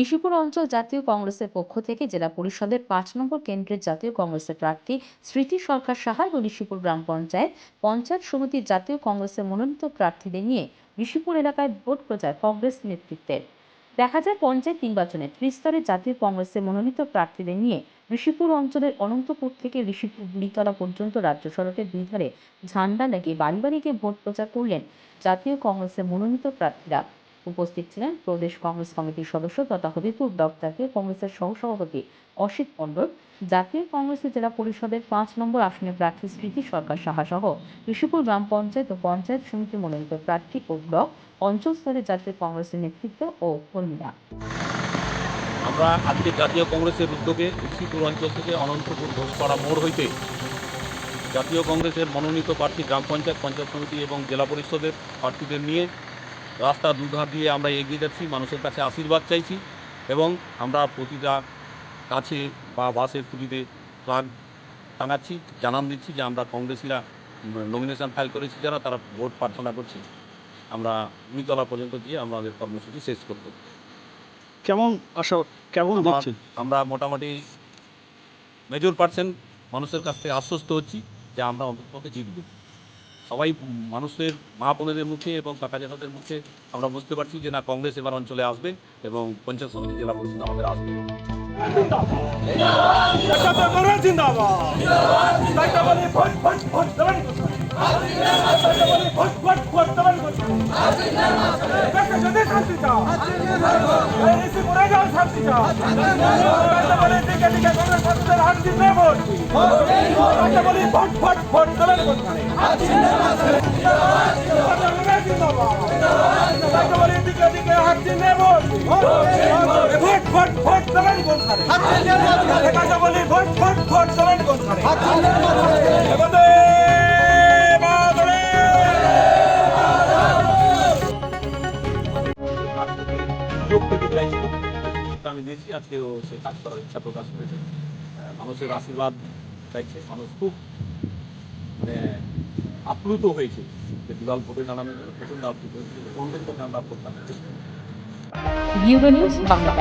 ঋষিপুর অঞ্চল জাতীয় কংগ্রেসের পক্ষ থেকে জেলা পরিষদের পাঁচ নম্বর কেন্দ্রের জাতীয় কংগ্রেসের প্রার্থী স্মৃতি সরকার সাহা এবং ঋষিপুর গ্রাম পঞ্চায়েত পঞ্চায়েত সমিতির জাতীয় কংগ্রেসের মনোনীত প্রার্থীদের নিয়ে ঋষিপুর এলাকায় ভোট প্রচার কংগ্রেস নেতৃত্বের। দেখা যায় পঞ্চায়েত নির্বাচনে ত্রিস্তরের জাতীয় কংগ্রেসের মনোনীত প্রার্থীদের নিয়ে ঋষিপুর অঞ্চলের অনন্তপুর থেকে ঋষিপুর বুড়িতলা পর্যন্ত রাজ্য সড়কের দুই ধারে ঝান্ডা লাগিয়ে বাড়ি বাড়ি গিয়ে ভোট প্রচার করলেন জাতীয় কংগ্রেসের মনোনীত প্রার্থীরা। উপস্থিত ছিলেন প্রদেশ কংগ্রেস কমিটির সদস্য তথা হবিপুর জাতীয় কংগ্রেসের সহসভাপতি অসিত মণ্ডল, জাতীয় কংগ্রেসের জেলা পরিষদের পাঁচ নম্বর আসনের প্রার্থী স্মৃতি সরকার সাহা সহ ঋষিপুর গ্রাম পঞ্চায়েত ও পঞ্চায়েত সমিতি মনোনীত প্রার্থী ও ব্লক অঞ্চল স্তরে জাতীয় কংগ্রেসের নেতৃত্ব ও কর্মীরা। আমরা আজকে জাতীয় কংগ্রেসের উদ্যোগে ঋষিপুর অঞ্চল থেকে অনন্তপুর ঘোষপাড়া মোড় হইতে জাতীয় কংগ্রেসের মনোনীত প্রার্থী গ্রাম পঞ্চায়েত পঞ্চায়েত সমিতি এবং জেলা পরিষদের প্রার্থীদের নিয়ে রাস্তা দুধার দিয়ে আমরা এগিয়ে যাচ্ছি মানুষের কাছে আশীর্বাদ চাইছি এবং আমরা প্রতিটা কাছে বা বাসের খুঁটিতে ফ্লাগ টাঙাচ্ছি জানান দিচ্ছি যে আমরা কংগ্রেসীরা নমিনেশন ফাইল করেছি যারা তারা ভোট প্রার্থনা করছি। আমরা দুইতলা পর্যন্ত গিয়ে আমাদের কর্মসূচি শেষ করব। কেমন আশা কেমন আমরা মোটামুটি মেজর পার্সেন্ট মানুষের কাছ থেকে আশ্বস্ত হচ্ছি যে আমরা অন্তত জিতব। সবাই মানুষের মা মুখে এবং কাকা জ্যাঠাদের মুখে আমরা বুঝতে পারছি যে না, কংগ্রেস এবার অঞ্চলে আসবে এবং পঞ্চায়েত সমিতি জেলা পরিষদ আমাদের আসবে। বলি ভোট ভোট ভোট দেবেন আমি দিয়েছি আজকেও সে কাজ করার ইচ্ছা প্রকাশ করেছে। মানুষের আশীর্বাদ চাইছে মানুষ খুব মানে আপ্লুত হয়েছে। দাঁড়ানোর জন্য প্রচণ্ড আপ্লুত কোনদের পক্ষে আমরা করতাম। Bureau news Bangla